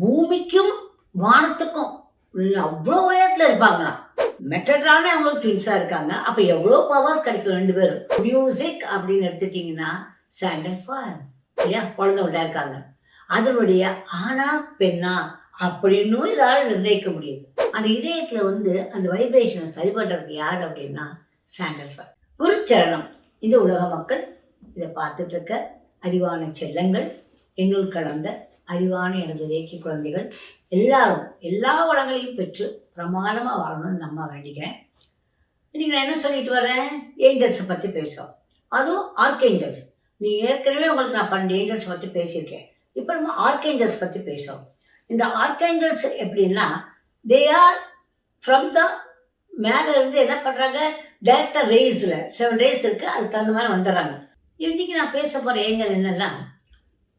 பூமிக்கும் வானத்துக்கும் அவ்வளோ உயரத்தில் இருப்பாங்களாம் மெட்டட்ரானே அவங்களுக்கு ட்வின்ஸாக இருக்காங்க. அப்போ எவ்வளோ பவர்ஸ் கிடைக்கும் ரெண்டு பேரும்? மியூசிக் அப்படின்னு எடுத்துட்டிங்கன்னா சாண்டல் ஃபான் இல்லையா? குழந்தை விட்டா இருக்காங்க. அதனுடைய ஆனா பெண்ணா அப்படின்னும் இதால் நிர்ணயிக்க முடியுது. அந்த இதயத்தில் வந்து அந்த வைப்ரேஷனை சரி பண்ணுறதுக்கு யார் அப்படின்னா சாண்டல் ஃபான் குருச்சரணம். இந்த உலக மக்கள் இதை பார்த்துட்டு இருக்க. அறிவான செல்லங்கள். என்னுள் கலந்த அறிவான எனது ரேக்கி குழந்தைகள் எல்லாரும் எல்லா வளங்களையும் பெற்று பிரமாதமாக வாழணும்னு நம்ம வேண்டிக்கிறேன். இன்றைக்கி நான் என்ன சொல்லிட்டு வரேன் ஏஞ்சல்ஸை பற்றி பேசுகிறோம் அதுவும் ஆர்கேஞ்சல்ஸ் நீ ஏற்கனவே உங்களுக்கு நான் பன்னெண்டு ஏஞ்சல்ஸ் பற்றி பேசியிருக்கேன். இப்போ நம்ம ஆர்கேஞ்சல்ஸ் பற்றி பேசுகிறோம் இந்த ஆர்கேஞ்சல்ஸ் எப்படின்னா தே ஆர் ஃப்ரம் த மேலே இருந்து என்ன பண்ணுறாங்க டேரக்டாக ரேஸில் செவன் ரேஸ் இருக்குது அதுக்கு தகுந்த மாதிரி வந்துடுறாங்க. இன்றைக்கி நான் பேச போகிற ஏஞ்சல் என்னென்னா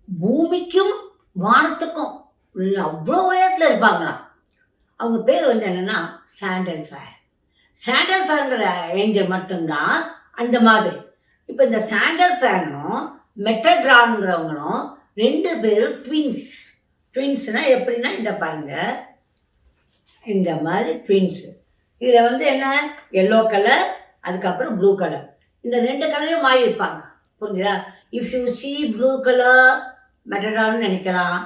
பூமிக்கும் வானத்துக்கும் அவ்வளோ உயரத்தில் இருப்பாங்களாம் அவங்க பேர் வந்து என்னென்னா சாண்டல் ஃபேர் சாண்டல் ஃபேருங்கிற ஏஞ்சல் மட்டும்தான் அந்த மாதிரி. இப்போ இந்த சாண்டல் ஃபேனும் மெட்டட்ரான்ங்கிறவங்களும் ரெண்டு பேரும் ட்வின்ஸ் ட்வின்ஸ்னால் எப்படின்னா இந்த பாருங்க. இந்த மாதிரி ட்வின்ஸு இதில் வந்து என்ன? எல்லோ கலர் அதுக்கப்புறம் ப்ளூ கலர் இந்த ரெண்டு கலரையும் மாறி இருப்பாங்க புரிஞ்சுதா? If you see blue colour மெட்டடான்னு நினைக்கலாம்.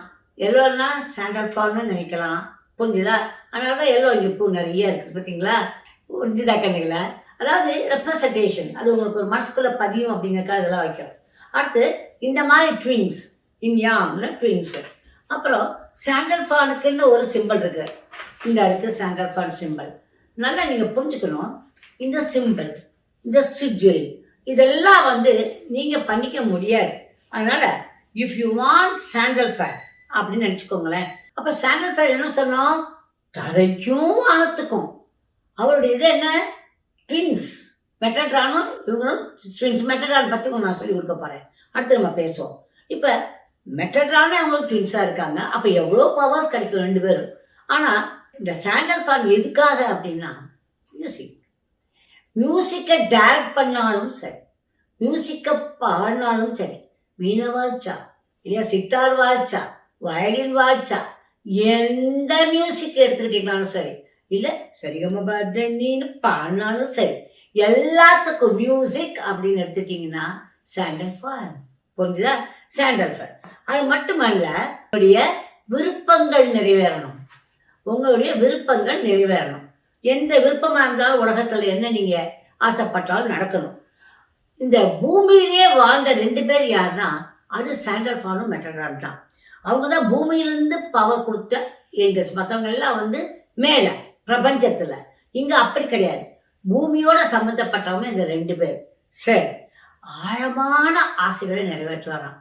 எல்லோன்னா சாண்டல் ஃபார்ம்னு நினைக்கலாம். புரிஞ்சுதா? அதனால தான் எல்லோ இங்கே பூ நிறைய இருக்குது பார்த்தீங்களா? புரிஞ்சுதா கண்ணுங்களா அதாவது ரெப்ரசன்டேஷன் அது உங்களுக்கு ஒரு மனசுக்குள்ளே பதியும் அப்படிங்கிறக்காக இதெல்லாம் வைக்கிறோம் அடுத்து இந்த மாதிரி ட்விங்ஸ் இன் யாம்ல ட்வின்ஸு அப்புறம் சாண்டல் ஃபானுக்குன்னு ஒரு சிம்பிள் இருக்குது இந்த இருக்குது சாண்டல் ஃபான் சிம்பிள் நல்லா நீங்கள் புரிஞ்சுக்கணும். இந்த சிம்பிள் இந்த சிஜில் இதெல்லாம் வந்து நீங்கள் பண்ணிக்க முடியாது. அதனால் if you want sandal fair அப்படின்னு நினச்சிக்கோங்களேன். அப்போ சாண்டல் ஃபேர் என்ன சொன்னோம் தரைக்கும் வானத்துக்கும் அவருடைய இது என்ன? ட்வின்ஸ் மெட்டட்ரானும் இவங்களும் ட்வின்ஸ் மெட்டட்ரான் பற்றி நான் சொல்லி கொடுக்க போகிறேன் அடுத்து நம்ம பேசுவோம். இப்போ மெட்டட்ரானே அவங்களுக்கு ட்வின்ஸாக இருக்காங்க. அப்போ எவ்வளோ பவர்ஸ் கிடைக்கும் ரெண்டு பேரும்? ஆனால் இந்த சாண்டல் ஃபார்ம் எதுக்காக அப்படின்னா மியூசிக் மியூசிக்கை டைரக்ட் பண்ணாலும் சரி. மியூசிக்கை பாடினாலும் சரி. வீணை வாச்சா இல்லையா சித்தார் வாச்சா வயலின் வாச்சா எந்த மியூசிக் எடுத்துக்கிட்டீங்கனாலும் சரி இல்லை சரிகம பாடினாலும் சரி எல்லாத்துக்கும் மியூசிக் அப்படின்னு எடுத்துட்டிங்கன்னா சாண்டல் ஃபான் புரிஞ்சுதா சாண்டல் ஃபான் அது மட்டுமல்ல உங்களுடைய விருப்பங்கள் நிறைவேறணும் உங்களுடைய விருப்பங்கள் நிறைவேறணும் எந்த விருப்பமாக இருந்தாலும் உலகத்தில் என்ன நீங்கள் ஆசைப்பட்டாலும் நடக்கணும் இந்த பூமியிலே வாழ்ந்த ரெண்டு பேர் யாருன்னா அது சாண்டல் ஃபானும் மெட்டரான் தான். அவங்க தான் பூமியிலேருந்து பவர் கொடுத்த ஏஞ்சல்ஸ் மற்றவங்கெல்லாம் வந்து மேலே பிரபஞ்சத்தில். இங்கே அப்படி கிடையாது. பூமியோட சம்மந்தப்பட்டவங்க இந்த ரெண்டு பேர். சரி ஆழமான ஆசைகளை நிறைவேற்றுவாராம்.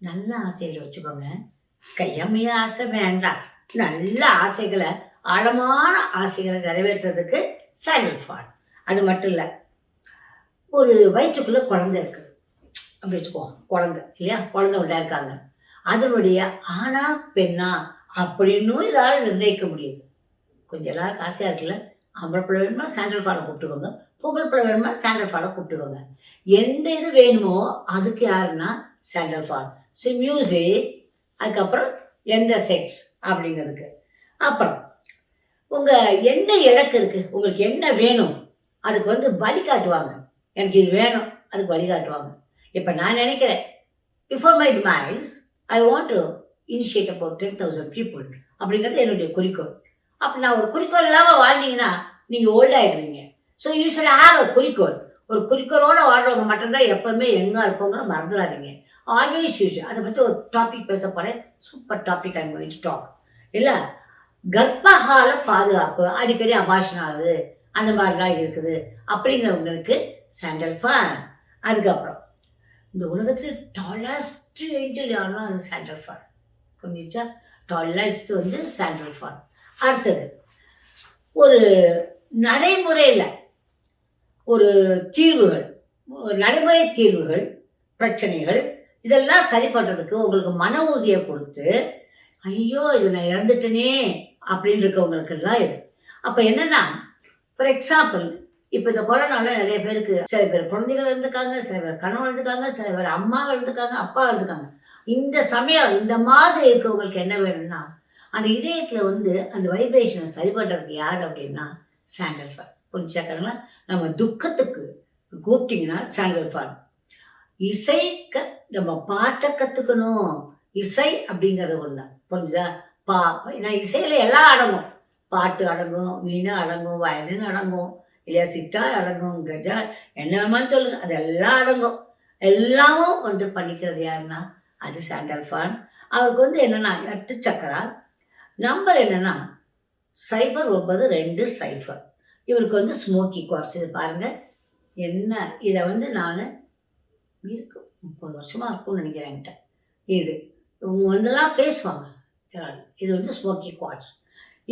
நல்ல ஆசைகளை வச்சுக்கோங்க. கையமைய ஆசை வேண்டாம். நல்ல ஆசைகளை ஆழமான ஆசைகளை நிறைவேற்றுறதுக்கு சாண்டல் ஃபான் அது மட்டும் இல்லை ஒரு வயிற்றுக்குள்ளே குழந்தை இருக்குது அப்படி வச்சுக்குவோம் குழந்தை இல்லையா? குழந்தை உள்ள இருக்காங்க. அதனுடைய ஆணா பெண்ணா அப்படின்னும் இதால் நிர்ணயிக்க முடியுது. கொஞ்சம் எல்லாருக்கும் ஆசையாக இருக்குல்ல? ஆம்பளை பிள்ளை வேணுமா? சாண்டல் ஃபாலை கூப்பிட்டுக்கோங்க. பொங்கல் பிள்ளை வேணுமா? சாண்டல் ஃபாலை கூப்பிட்டுக்கோங்க. எந்த இது வேணுமோ அதுக்கு யாருன்னா சாண்டல் ஃபால் ஸோ மியூசிக் அதுக்கப்புறம் எந்த செக்ஸ் அப்படிங்கிறதுக்கு. அப்புறம் உங்கள் என்ன இலக்கு இருக்குது உங்களுக்கு என்ன வேணும்? அதுக்கு வந்து வழி காட்டுவாங்க எனக்கு இது வேணும். அதுக்கு வழிகாட்டுவாங்க. இப்போ நான் நினைக்கிறேன் before my demise I want to initiate about ten thousand people அப்படிங்கிறது என்னுடைய குறிக்கோள். அப்போ நான் ஒரு குறிக்கோள் இல்லாமல் வாழ்ந்தீங்கன்னா நீங்கள் ஓல்டாகிடுவீங்க so you should have a குறிக்கோள். ஒரு குறிக்கோளோட வாழ்றவங்க மட்டும்தான் எப்போவுமே எங்கே இருப்போங்கிற மறந்துடாதீங்க. ஆல்வேஸ் யூஸ் அதை பற்றி ஒரு டாபிக் பேச போகிறேன் super topic I'm going talk இல்லை? கர்ப்பகால பாதுகாப்பு அடிக்கடி அபாஷன் ஆகுது. அந்த மாதிரிலாம் இருக்குது. அப்படிங்கிறவங்களுக்கு சாண்டல் ஃபேன் அதுக்கப்புறம் இந்த உலகத்தில் டாலஸ்ட் ஏஞ்சல் யாருன்னா அது சாண்டல் ஃபேன் புரிஞ்சிச்சா? டாலஸ்ட் வந்து சாண்டல் ஃபேன் அடுத்தது ஒரு நடைமுறையில் ஒரு தீர்வுகள் ஒரு நடைமுறை தீர்வுகள் பிரச்சனைகள் இதெல்லாம் சரி பண்ணுறதுக்கு உங்களுக்கு மன உறுதியை கொடுத்து ஐயோ இது நான் இறந்துட்டேனே அப்படின்னு இருக்கவங்களுக்கெல்லாம் இது. அப்போ என்னென்னா ஃபார் எக்ஸாம்பிள் இப்போ இந்த கொரோனால நிறைய பேருக்கு சில பேர் குழந்தைகள் இருந்துக்காங்க சில பேர் கணவன் இருந்துக்காங்க சில பேர் அம்மா இருந்துக்காங்க அப்பா இருந்துக்காங்க இந்த சமயம் இந்த மாதிரி இருக்கிறவங்களுக்கு என்ன வேணும்னா அந்த இதயத்தில் வந்து அந்த வைப்ரேஷனை சரி பண்ணுறதுக்கு யார் அப்படின்னா சாண்டல் ஃபான் புரிஞ்சாக்கங்களா நம்ம துக்கத்துக்கு கூப்பிட்டிங்கன்னா சாண்டல் ஃபான் இசை க நம்ம பாட்டை கற்றுக்கணும் இசை அப்படிங்கிறது ஒன்று புரிஞ்சுதா? பா ஏன்னா இசையில் எல்லாம் அடங்கும். பாட்டு அடங்கும் மீன் அடங்கும் வயலின் அடங்கும். இல்லையா? சித்தார் அடங்கும் கஜா என்ன சொல்லுங்க. அது எல்லாம் அடங்கும். எல்லாமும் ஒன்று பண்ணிக்கிறது யாருன்னா? அது சாண்டல் ஃபான் அவருக்கு வந்து என்னென்னா எட்டு சக்கரா. நம்பர் என்னென்னா சைஃபர் ஒன்பது ரெண்டு சைஃபர் இவருக்கு வந்து ஸ்மோக்கி குவார்ஸ் இது பாருங்கள் என்ன? இதை வந்து நான் இருக்கு. முப்பது வருஷமாக இருக்கும்னு நினைக்கிறேன் என்கிட்ட. இது. இவங்க வந்துலாம் பேசுவாங்க. இது வந்து ஸ்மோக்கி குவார்ட்ஸ்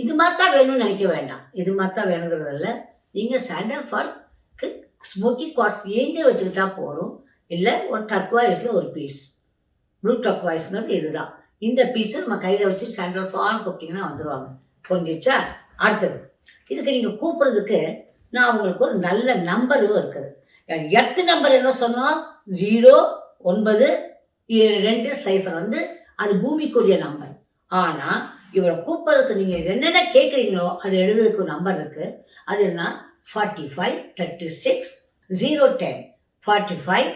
இது மாதிரி தான் வேணும்னு நினைக்க வேண்டாம். இது மாதிரி தான் வேணுங்கிறதில்ல. நீங்கள் சாண்டல் ஃபால்க்கு ஸ்மோக்கி குவார்ட்ஸ் ஏஞ்சல் வச்சுக்கிட்டா போதும். இல்லை ஒரு டக்வாய்ஸில் ஒரு பீஸ் ப்ளூ டர்க்வாய்ஸ்ங்கிறது இதுதான். இந்த பீஸை நம்ம கையில் வச்சு சாண்டல் ஃபால் கூப்பிட்டிங்கன்னா வந்துடுவாங்க புரிஞ்சிச்சா? அடுத்தது. இதுக்கு நீங்கள் கூப்பிட்றதுக்கு நான் உங்களுக்கு ஒரு நல்ல நம்பரும் இருக்குது. எட்டு நம்பர் என்ன சொன்னோம் ஜீரோ ஒன்பது ரெண்டு சைஃபர் வந்து அது பூமிக்குரிய நம்பர் ஆனால் இவரை கூப்பிட்றதுக்கு நீங்கள் என்னென்ன கேட்குறீங்களோ அது எழுதுறதுக்கு ஒரு நம்பர் இருக்குது அது என்ன? Forty five thirty six zero ten forty five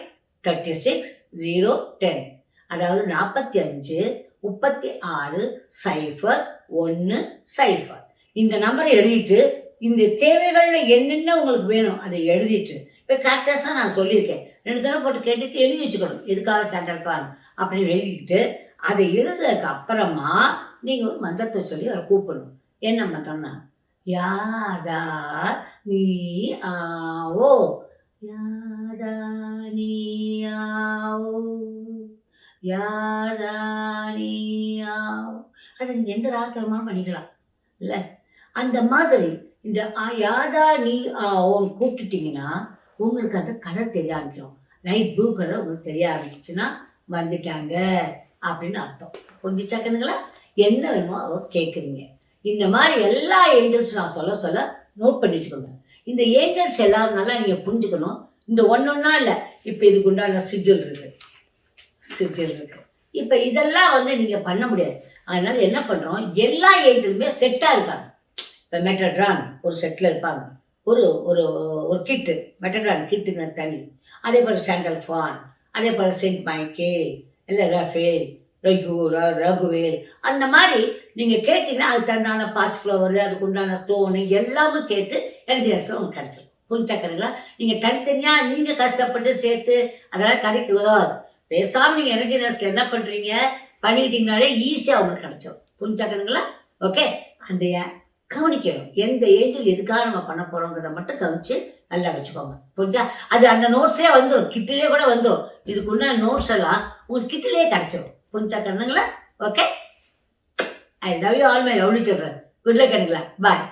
thirty six zero ten அதாவது நாற்பத்தி அஞ்சு முப்பத்தி ஆறு சைஃபர் ஒன்று சைஃபர் இந்த நம்பரை எழுதிட்டு இந்த தேவைகளில் என்னென்ன உங்களுக்கு வேணும் அதை எழுதிட்டு இப்போ கரெக்டாக நான் சொல்லியிருக்கேன். ரெண்டு தடவை போட்டு கேட்டுட்டு எழுதி வச்சுக்கணும். எதுக்காக சென்டர் பிளான் அப்படின்னு எழுதிக்கிட்டு அதை எழுதுறதுக்கு அப்புறமா நீங்கள் ஒரு மந்திரத்தை சொல்லி அவரை கூப்பிடணும். என்ன மந்திரம்னா யாதா நீ ஆவோ? யாதா நீ ஆவோ? யாதா நீ ஆவோ? அது நீங்கள் எந்த ராகமாக பண்ணிக்கலாம் இல்லை. அந்த மாதிரி இந்த ஆ- யாதா நீ ஆவோன்னு கூப்பிட்டுட்டிங்கன்னா உங்களுக்கு அந்த கலர் தெரிய ஆரம்பிக்கும். லைட் ப்ளூ கலர் உங்களுக்கு தெரிய ஆரம்பிச்சுன்னா வந்துட்டாங்க அப்படின்னு அர்த்தம். புரிஞ்சுச்சாக்கணுங்களா என்ன வேணுமோ அவர் கேட்குறீங்க. இந்த மாதிரி எல்லா ஏஞ்சல்ஸ் நான் சொல்ல சொல்ல நோட் பண்ணி வச்சுக்கோங்க. இந்த ஏஞ்சல்ஸ் எல்லாரும் நல்லா நீங்கள் புரிஞ்சுக்கணும். இந்த ஒன்று ஒன்றா இல்லை இப்போ இதுக்கு உண்டான சிஜில் இருக்கு. சிஜில் இருக்கு. இப்போ இதெல்லாம் வந்து நீங்கள் பண்ண முடியாது. அதனால என்ன பண்ணுறோம் எல்லா ஏஞ்சலுமே செட்டாக இருக்காங்க. இப்போ மெட்டட்ரான் ஒரு செட்டில் இருப்பாங்க. ஒரு ஒரு ஒரு கிட்டு மெட்டட்ரான் கிட்டுங்க தனி. அதே போல் சாண்டல் ஃபான் அதே போல் சென்ட் மைக்கேல் இல்லை ரஃபேல் ரகு ர- ரகுவேல் அந்த மாதிரி நீங்கள் கேட்டிங்கன்னா அதுக்கு தண்டான பாச் ஃப்ளவர் அதுக்கு உண்டான ஸ்டோனு எல்லாமும் சேர்த்து எனர்ஜினஸ் உங்களுக்கு கிடச்சிடும் புரிஞ்சாக்கிறீங்களா நீங்கள் தனித்தனியாக நீங்கள் கஷ்டப்பட்டு சேர்த்து அதெல்லாம் கதைக்கு உதவாது. பேசாமல் நீங்கள் எனர்ஜினஸில் என்ன பண்ணுறீங்க பண்ணிக்கிட்டீங்கனாலே ஈஸியாக உங்களுக்கு கிடச்சிடும் புரிஞ்சாக்கிறீங்களா ஓகே அந்த கவனிக்கணும். எந்த ஏஜில் எதுக்காக நம்ம பண்ண போகிறோங்கிறத மட்டும் கவனிச்சு நல்லா வச்சுக்கோங்க. புரிஞ்சா? அது அந்த நோட்ஸே வந்துடும் கிட்டிலே கூட வந்துடும் இதுக்குள்ள நோட்ஸ் எல்லாம் உங்களுக்கு கிட்டிலே கிடச்சிடும் புரிஞ்சா கண்ணுங்களா okay I love you all my lovely children good luck கண்ணுங்களா. Bye